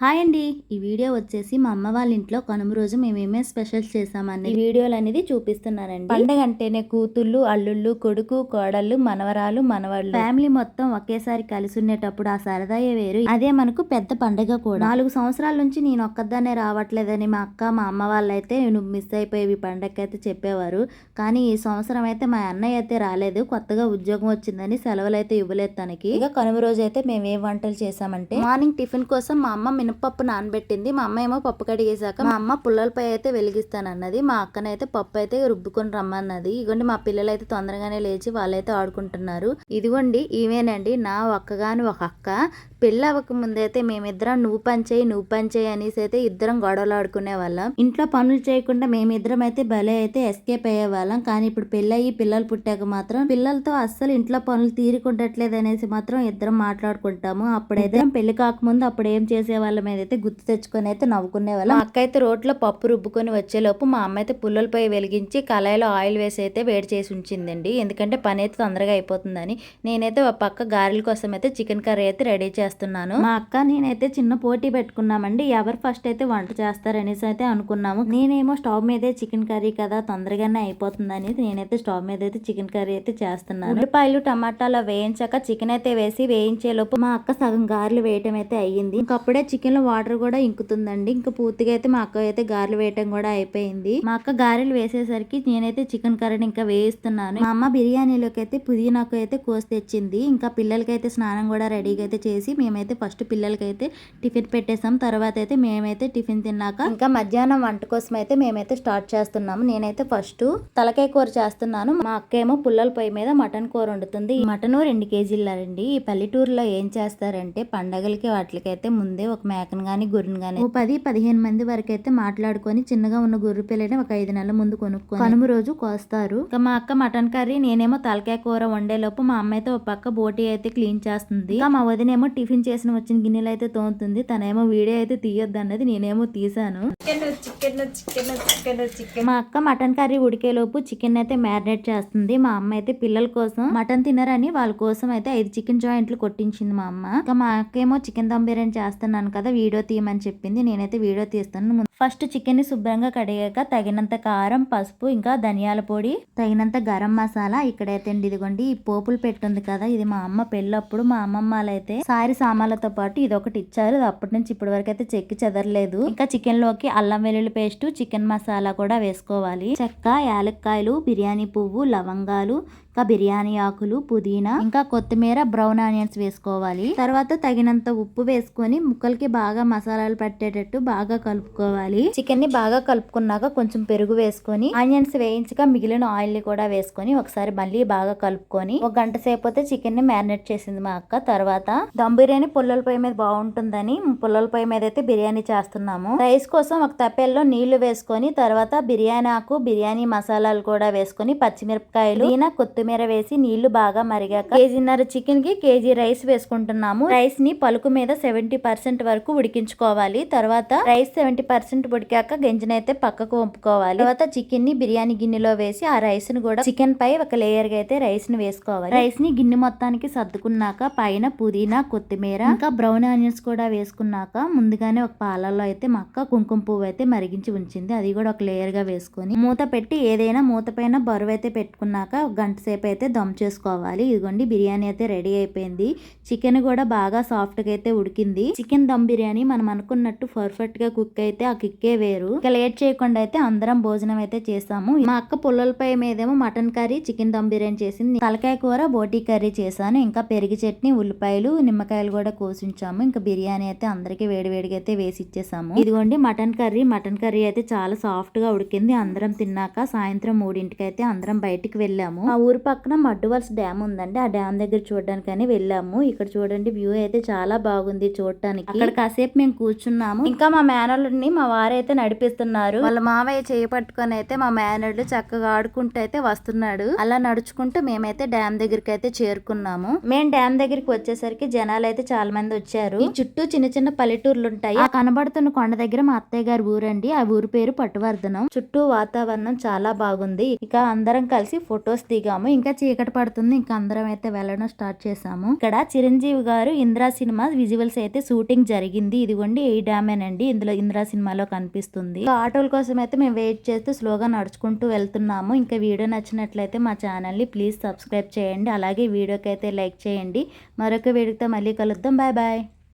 Hi అండి. ఈ video వచ్చేసి మా అమ్మ వాళ్ళ ఇంట్లో కనుమ రోజు మేము ఏమేమి స్పెషల్స్ చేసామని ఈ వీడియోలు అనేది చూపిస్తున్నానండి. పండగ అంటేనే కూతుళ్ళు అల్లుళ్ళు కొడుకు కోడళ్ళు మనవరాలు మనవాళ్ళు. ఫ్యామిలీ మొత్తం ఒకేసారి కలిసి ఉండేటప్పుడు ఆ సరదాయే వేరు. అదే మనకు పెద్ద పండగ కూడా. నాలుగు సంవత్సరాల నుంచి నేను ఒక్కదాన్నే రావట్లేదని మా అక్క మా అమ్మ వాళ్ళైతే నువ్వు మిస్ అయిపోయేవి పండగకి అయితే చెప్పేవారు. కానీ ఈ సంవత్సరం అయితే మా అన్నయ్య అయితే రాలేదు. కొత్తగా ఉద్యోగం వచ్చిందని సెలవులు అయితే ఇవ్వలేదు తనకి. ఇక కనుమ రోజు అయితే మేము ఏం వంటలు చేసామంటే మార్నింగ్ టిఫిన్ కోసం మా అమ్మ మినపప్పు నానబెట్టింది. మా అమ్మ ఏమో పప్పు కడిగేశాక మా అమ్మ పుల్లలపై అయితే వెలిగిస్తానన్నది. మా అక్కనైతే పప్పు అయితే రుబ్బుకొని రమ్మన్నది. ఇగోండి మా పిల్లలు అయితే తొందరగానే లేచి వాళ్ళైతే ఆడుకుంటున్నారు. ఇదిగోండి ఈమెనండి. నా ఒక్కగాని ఒక అక్క. పెళ్ళి అవ్వక ముందైతే మేమిద్దరం నువ్వు పని చేయి నువ్వు పని చేయి అనేసి అయితే ఇద్దరం గొడవలు ఆడుకునే వాళ్ళం ఇంట్లో పనులు చేయకుండా మేమిద్దరం అయితే భలే అయితే ఎస్కేప్ అయ్యే వాళ్ళం కానీ ఇప్పుడు పెళ్ళయి పిల్లలు పుట్టాక మాత్రం పిల్లలతో అస్సలు ఇంట్లో పనులు తీరుకుంటట్లేదు అనేసి మాత్రం ఇద్దరం మాట్లాడుకుంటాము. అప్పుడైతే పెళ్ళి కాకముందు అప్పుడు ఏం చేసే వాళ్ళ మీద అయితే గుర్తు తెచ్చుకొని అయితే నవ్వుకునే వాళ్ళం అక్క అయితే రోట్లో పప్పు రుబ్బుకొని వచ్చేలోపు మా అమ్మ అయితే పుల్లలపై వెలిగించి కళాయిలో ఆయిల్ వేసి అయితే వేడి చేసి ఉంచిందండి. ఎందుకంటే పని అయితే తొందరగా అయిపోతుందని. నేనైతే ఒక పక్క గారెల కోసం అయితే చికెన్ కర్రీ అయితే రెడీ చేస్తున్నాను. మా అక్క నేనైతే చిన్న పోటీ పెట్టుకున్నామండి. ఎవరు ఫస్ట్ అయితే వంట చేస్తారనేసి అయితే అనుకున్నాము. నేనేమో స్టవ్ మీదే చికెన్ కర్రీ కదా తొందరగానే అయిపోతుందని నేనైతే స్టవ్ మీద అయితే చికెన్ కర్రీ అయితే చేస్తున్నాను. ఉల్లిపాయలు టమాటాలు వేయించాక చికెన్ అయితే వేసి వేయించేలోపు మా అక్క సగం గారెలు వేయటం అయితే అయ్యింది. ఇంకప్పుడే చికెన్లో వాటర్ కూడా ఇంకుతుందండి. ఇంకా పూర్తిగా అయితే మా అక్క అయితే గారెలు వేయటం కూడా అయిపోయింది. మా అక్క గారెలు వేసేసరికి నేనైతే చికెన్ కర్రీని ఇంకా వేయిస్తున్నాను. మా అమ్మ బిర్యానీలోకి అయితే పుదీనాకు అయితే కోసి తెచ్చింది. ఇంకా పిల్లలకైతే స్నానం కూడా రెడీగా అయితే చేసి మేమైతే ఫస్ట్ పిల్లలకైతే టిఫిన్ పెట్టేసాం. తర్వాత అయితే మేమైతే టిఫిన్ తిన్నాక ఇంకా మధ్యాహ్నం వంట కోసం అయితే మేమైతే స్టార్ట్ చేస్తున్నాము. నేనైతే ఫస్ట్ తలకాయ కూర చేస్తున్నాను. మా అక్క ఏమో పుల్లల పొయ్యి మీద మటన్ కూర వండుతుంది. ఈ మటన్ రెండు కేజీలండి ఈ పల్లెటూరులో ఏం చేస్తారంటే పండగలకి వాటికైతే ముందే ఒక మేకను కానీ గొర్రెను కానీ ఓ పది పదిహేను మంది వరకు అయితే మాట్లాడుకొని చిన్నగా ఉన్న గొర్రె పిల్లని ఒక ఐదు నెలల ముందు కొనుక్కొని కనుమ రోజు కోస్తారు. ఇంకా మా అక్క మటన్ కర్రీ నేనేమో తలకాయ కూర వండేలోపు మా అమ్మ అయితే ఒక పక్క బోటి అయితే క్లీన్ చేస్తుంది. ఇంకా మా వదినేమో టిఫిన్ చేసిన వచ్చిన గిన్నెలు అయితే తోముతుంది. తనేమో వీడియో అయితే తీయొద్దు అన్నది నేనేమో తీసాను మా అక్క మటన్ కర్రీ ఉడికేలోపు చికెన్ అయితే మ్యారినేట్ చేస్తుంది. మా అమ్మ అయితే పిల్లల కోసం మటన్ తినరని వాళ్ళ కోసం అయితే ఐదు చికెన్ జాయింట్లు కొట్టించింది మా అమ్మ. ఇంకా మా అక్క ఏమో చికెన్ దమ్ బిర్యానీ చేస్తున్నాను కదా వీడియో తీయమని చెప్పింది. నేనైతే వీడియో తీస్తాను. ఫస్ట్ చికెన్ని శుభ్రంగా కడిగాక తగినంత కారం పసుపు ఇంకా ధనియాల పొడి తగినంత గరం మసాలా. ఇక్కడైతే అండి ఇదిగోండి ఈ పోపులు పెట్టుంది కదా ఇది మా అమ్మ పెళ్ళప్పుడు మా అమ్మమ్మ అయితే సారి సామాన్లతో పాటు ఇది ఒకటి ఇచ్చారు అప్పటి నుంచి ఇప్పటి వరకు అయితే చెక్కి చెదరలేదు. ఇంకా చికెన్లోకి అల్లం వెల్లుల్లి పేస్ట్ చికెన్ మసాలా కూడా వేసుకోవాలి. చెక్క యాలక్కాయలు బిర్యానీ పువ్వు లవంగాలు ఇంకా బిర్యానీ ఆకులు పుదీనా ఇంకా కొత్తిమీర బ్రౌన్ ఆనియన్స్ వేసుకోవాలి. తర్వాత తగినంత ఉప్పు వేసుకొని ముక్కలకి బాగా మసాలాలు పట్టేటట్టు బాగా కలుపుకోవాలి. చికెన్ని బాగా కలుపుకున్నాక కొంచెం పెరుగు వేసుకొని ఆనియన్స్ వేయించక మిగిలిన ఆయిల్ని కూడా వేసుకొని ఒకసారి మళ్ళీ బాగా కలుపుకొని ఒక గంట సేపు అయితే చికెన్ని మ్యారినేట్ చేసింది మా అక్క. తర్వాత దమ్ బిర్యానీ పుల్లల పొయ్యి మీద బాగుంటుందని పుల్లల పొయ్యి మీద అయితే బిర్యానీ చేస్తున్నాము. రైస్ కోసం ఒక తప్పెల్లో నీళ్ళు వేసుకొని తర్వాత బిర్యానీ ఆకు బిర్యానీ మసాలాలు కూడా వేసుకొని పచ్చిమిరపకాయలు ఈయన కొత్తిమీర వేసి నీళ్ళు బాగా మరిగాక కేజీన్నర చికెన్కి కేజీ రైస్ వేసుకుంటున్నాము. రైస్ని పలుకు మీద సెవెంటీ పర్సెంట్ వరకు ఉడికించుకోవాలి. తర్వాత రైస్ సెవెంటీ పర్సెంట్ ఉడికాక గంజినైతే పక్కకు వంపుకోవాలి. తర్వాత చికెన్ని బిర్యానీ గిన్నెలో వేసి ఆ రైస్ని కూడా చికెన్ పై ఒక లేయర్గా అయితే రైస్ని వేసుకోవాలి. రైస్ని గిన్నె మొత్తానికి సర్దుకున్నాక పైన పుదీనా కొత్తిమీర ఇంకా బ్రౌన్ ఆనియన్స్ కూడా వేసుకున్నాక ముందుగానే ఒక పాలల్లో అయితే మక్క కుంకుమ పువ్వు అయితే మరిగించి ఉంచింది. అది కూడా ఒక లేయర్గా వేసుకొని మూత పెట్టి ఏదైనా మూత పైన బరువు అయితే పెట్టుకున్నాక గంట గంట సేపు అయితే దమ్ చేసుకోవాలి. ఇదిగోండి బిర్యానీ అయితే రెడీ అయిపోయింది. చికెన్ కూడా బాగా సాఫ్ట్గా అయితే ఉడికింది. చికెన్ దమ్ బిర్యానీ మనం అనుకున్నట్టు పర్ఫెక్ట్గా కుక్ అయితే ఆ కిక్కే వేరు. ఇక లేట్ చేయకుండా అయితే అందరం భోజనం అయితే చేసాము. మా అక్క పుల్లలపై మీదేమో mutton curry chicken dum biryani చేసింది. తలకాయ కూర బోటీ కర్రీ చేశాను. ఇంకా పెరిగి చట్నీ ఉల్లిపాయలు నిమ్మకాయలు కూడా కోసించాము. ఇంకా బిర్యానీ అయితే అందరికి వేడివేడిగా అయితే వేసి ఇచ్చేసాము. ఇదిగోండి మటన్ కర్రీ. మటన్ కర్రీ అయితే చాలా సాఫ్ట్గా ఉడికింది. అందరం తిన్నాక సాయంత్రం మూడింటికి అయితే అందరం బయటికి వెళ్ళాము. ఆ ఊరు పక్కన మడ్డువల్స్ డ్యామ్ ఉందండి. ఆ డ్యామ్ దగ్గర చూడడానికని వెళ్ళాము. ఇక్కడ చూడండి వ్యూ అయితే చాలా బాగుంది చూడటానికి అక్కడ కాసేపు మేము కూర్చున్నాము. ఇంకా మా మేనల్ని మా వారైతే నడిపిస్తున్నారు. వాళ్ళ మావయ్య చేయి పట్టుకొని అయితే మా మేనల్లు చక్కగా ఆడుకుంటూ అయితే వస్తున్నాడు. అలా నడుచుకుంటూ మేమైతే డ్యామ్ దగ్గరికి అయితే చేరుకున్నాము. మేము డ్యామ్ దగ్గరికి వచ్చేసరికి జనాలు అయితే చాలా మంది వచ్చారు. ఈ చుట్టూ చిన్న చిన్న పల్లెటూర్లు ఉంటాయి. ఆ కనబడుతున్న కొండ దగ్గర మా అత్తయ్య గారి ఊరండి. ఆ ఊరు పేరు పట్టువర్ధనం. చుట్టూ వాతావరణం చాలా బాగుంది. ఇక అందరం కలిసి ఫొటోస్ దిగాము. ఇంకా చీకటి పడుతుంది. ఇంకా అందరం అయితే వెళ్ళడం స్టార్ట్ చేసాము ఇక్కడ చిరంజీవి గారు ఇంద్రా సినిమా విజువల్స్ అయితే షూటింగ్ జరిగింది. ఇదిగోండి ఈ డామేనండి ఇందులో ఇంద్రా సినిమాలో కనిపిస్తుంది. ఆటోల కోసం అయితే మేము వెయిట్ చేస్తూ స్లోగా నడుచుకుంటూ వెళ్తున్నాము. ఇంకా వీడియో నచ్చినట్లయితే మా ఛానల్ని ప్లీజ్ సబ్స్క్రైబ్ చేయండి. అలాగే వీడియోకి అయితే లైక్ చేయండి. మరొక వీడియోతో మళ్ళీ కలుద్దాం. Bye bye.